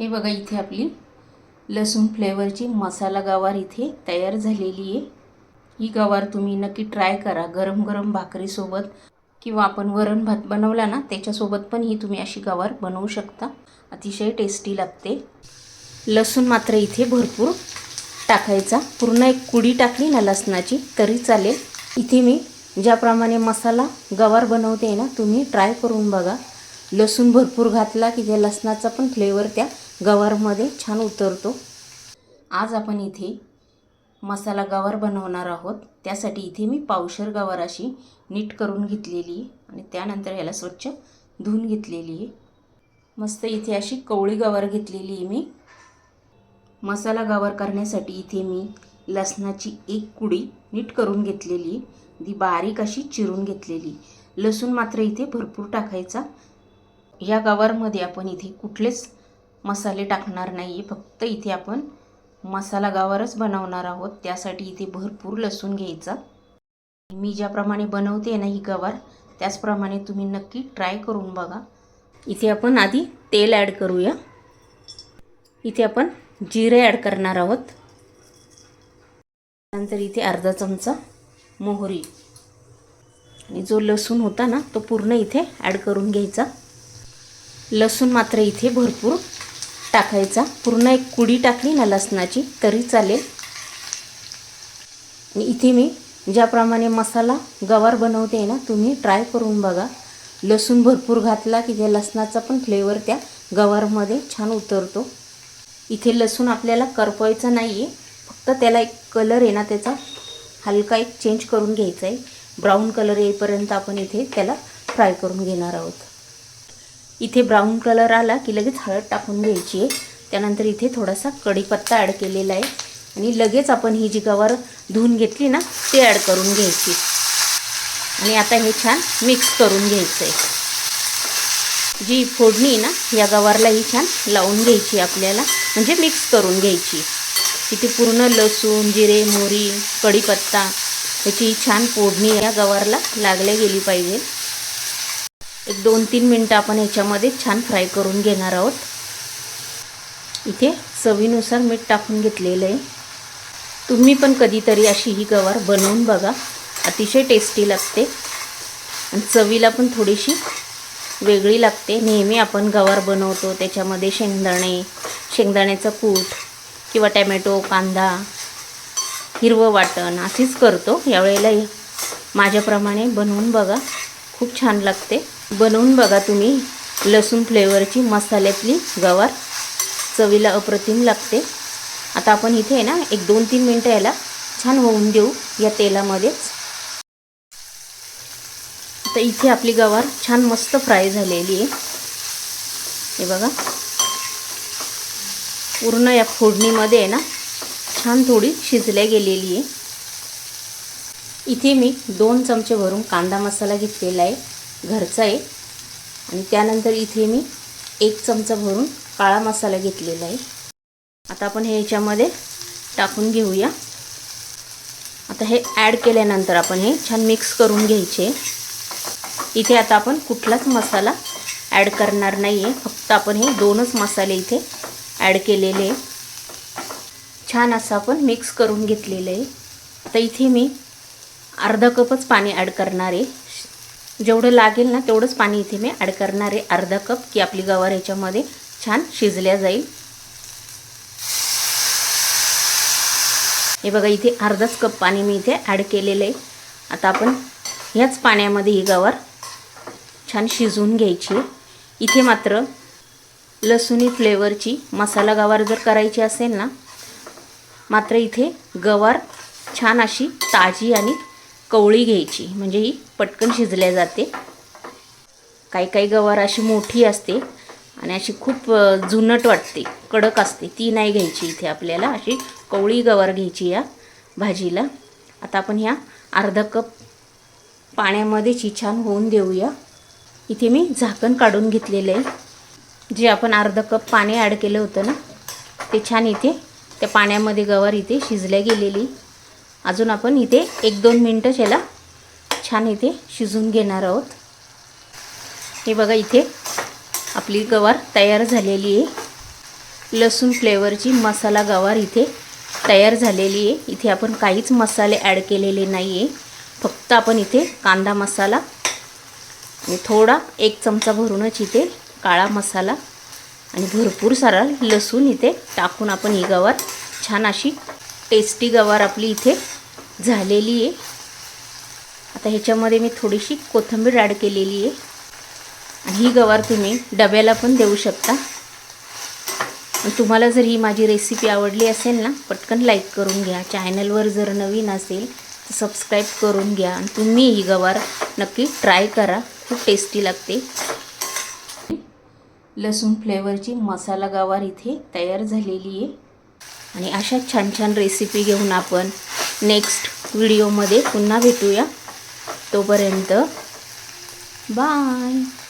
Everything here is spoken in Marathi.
हे बघा इथे आपली लसूण फ्लेवरची मसाला गवार इथे तयार झालेली आहे. ही गवार तुम्ही नक्की ट्राय करा गरम गरम भाकरीसोबत किंवा आपण वरण भात बनवला ना त्याच्यासोबत पण ही तुम्ही अशी गवार बनवू शकता. अतिशय टेस्टी लागते. लसूण मात्र इथे भरपूर टाकायचा. पूर्ण एक कुडी टाकली ना लसणाची तरी चालेल. इथे मी ज्याप्रमाणे मसाला गवार बनवते ना तुम्ही ट्राय करून बघा. लसूण भरपूर घातला की त्या लसणाचा पण फ्लेवर त्या गवारमध्ये छान उतरतो. आज आपण इथे मसाला गवार बनवणार आहोत. त्यासाठी इथे मी पावशर गवार अशी नीट करून घेतलेली आहे आणि त्यानंतर याला स्वच्छ धुवून घेतलेली आहे. मस्त इथे अशी कवळी गवार घेतलेली आहे मी. मसाला गवार करण्यासाठी इथे मी लसणाची एक कुडी नीट करून घेतलेली ती बारीक अशी चिरून घेतलेली लसूण मात्र इथे भरपूर टाकायचा. या गवारमध्ये आपण इथे कुठलेच मसाले टाकणार नाही. आहे फक्त इथे आपण मसाला गवारच बनवणार आहोत. त्यासाठी इथे भरपूर लसूण घ्यायचा. मी ज्याप्रमाणे बनवते ना ही गवार त्याचप्रमाणे तुम्ही नक्की ट्राय करून बघा. इथे आपण आधी तेल ॲड करूया. इथे आपण जिरे ॲड करणार आहोत. नंतर इथे अर्धा चमचा मोहरी. आणि जो लसूण होता ना तो पूर्ण इथे ॲड करून घ्यायचा. लसूण मात्र इथे भरपूर टाकायचा. पूर्ण एक कुडी टाकली ना लसणाची तरी चालेल. आणि इथे मी ज्याप्रमाणे मसाला गवार बनवते ना तुम्ही ट्राय करून बघा. लसूण भरपूर घातला की त्या लसणाचा पण फ्लेवर त्या गवारमध्ये छान उतरतो. इथे लसूण आपल्याला करपवायचा नाही आहे फक्त त्याला एक कलर आहे ना त्याचा हलका एक चेंज करून घ्यायचा आहे. ब्राऊन कलर येईपर्यंत आपण इथे त्याला फ्राय करून घेणार आहोत. इथे ब्राऊन कलर आला की लगेच हळद टाकून घ्यायची आहे. त्यानंतर इथे थोडासा कढीपत्ता ॲड केलेला आहे. आणि लगेच आपण ही जी गवार धुवून घेतली ना ते ॲड करून घ्यायची. आणि आता हे छान मिक्स करून घ्यायचं आहे जी फोडणी आहे ना या गवारला ही छान लावून घ्यायची आपल्याला. म्हणजे मिक्स करून घ्यायची. तिथे पूर्ण लसूण जिरे मोहरी कढीपत्ता याची छान फोडणी या गवारला लागल्या गेली पाहिजे. एक दोन तीन मिनटं आपण ह्याच्यामध्ये छान फ्राय करून घेणार आहोत. इथे चवीनुसार मीठ टाकून घेतलेलं आहे. तुम्ही पण कधीतरी अशी ही गवार बनवून बघा. अतिशय टेस्टी लागते. आणि चवीला पण थोडीशी वेगळी लागते. नेहमी आपण गवार बनवतो. त्याच्यामध्ये शेंगदाणे शेंगदाण्याचं कूट किंवा टॅमॅटो कांदा हिरवं वाटण असेच करतो. यावेळेला माझ्याप्रमाणे बनवून बघा. खूप छान लागते. बनवून बघा तुम्ही. लसूण फ्लेवरची मसाल्यातली गवार. चवीला अप्रतिम लागते. आता आपण इथे आहे ना एक दोन तीन मिनटं याला छान होऊन देऊ या तेलामध्येच. आता इथे आपली गवार छान मस्त फ्राय झालेली आहे. हे बघा. पूर्ण या फोडणीमध्ये आहे ना छान थोडी शिजल्या गेलेली आहे. इथे मी दोन चमचे भरून कांदा मसाला घेतलेला आहे. घरचा आहे. आणि त्यानंतर इथे मी एक चमचा भरून काळा मसाला घेतलेला आहे. आता आपण हे याच्यामध्ये टाकून घेऊया. आता हे ॲड केल्यानंतर आपण हे छान मिक्स करून घ्यायचे. इथे आता आपण कुठलाच मसाला ॲड करणार नाही आहे फक्त आपण हे दोनच मसाले इथे ॲड केलेले छान असं आपण मिक्स करून घेतलेलं आहे. आता इथे मी अर्धा कपच पाणी ॲड करणार आहे. जेवढं लागेल ना तेवढंच पाणी इथे मी ॲड करणार आहे. अर्धा कप की आपली गवार ह्याच्यामध्ये छान शिजल्या जाईल. हे बघा इथे अर्धाच कप पाणी मी इथे ॲड केलेलं आहे. आता आपण ह्याच पाण्यामध्ये ही गवार छान शिजवून घ्यायची इथे मात्र लसुणी फ्लेवरची मसाला गवार जर करायची असेल ना मात्र इथे गवार छान अशी ताजी आणि कवळी घ्यायची. म्हणजे ही पटकन शिजल्या जाते. काही काही गवार अशी मोठी असते आणि अशी खूप जुनट वाटते. कडक असते. ती नाही घ्यायची इथे आपल्याला. अशी कवळी गवार घ्यायची या भाजीला. आता आपण ह्या अर्धा कप पाण्यामध्ये छान होऊन देऊया. इथे मी झाकण काढून घेतलेलं आहे. जे आपण अर्धा कप पाणी ॲड केलं होतं ना ते छान इथे त्या पाण्यामध्ये गवार इथे शिजल्या गेलेली. अजून आपण इथे एक दोन मिनटं याला छान इथे शिजून घेणार आहोत. हे बघा इथे आपली गवार तयार झालेली आहे. लसूण फ्लेवरची मसाला गवार इथे तयार झालेली आहे. इथे आपण काहीच मसाले ॲड केलेले नाही आहे फक्त आपण इथे कांदा मसाला आणि थोडा एक चमचा भरूनच इथे काळा मसाला आणि भरपूर सारा लसूण इथे टाकून आपण ही गवार छान अशी टेस्टी गवार आपली इथे झालेली आहे. आता ह्याच्यामध्ये मी थोडीशी कोथिंबीर ॲड केलेली आहे. आणि ही गवार तुम्ही डब्याला पण देऊ शकता. तुम्हाला जर ही माझी रेसिपी आवडली असेल ना पटकन लाईक करून घ्या. चॅनलवर जर नवीन असेल तर सबस्क्राईब करून घ्या. आणि तुम्ही ही गवार नक्की ट्राय करा. खूप टेस्टी लागते. लसूण फ्लेवरची मसाला गवार इथे तयार झालेली आहे. आणि अशा छान छान रेसिपी घेऊन आपण नेक्स्ट व्हिडिओमध्ये पुन्हा भेटूया. तोपर्यंत बाय.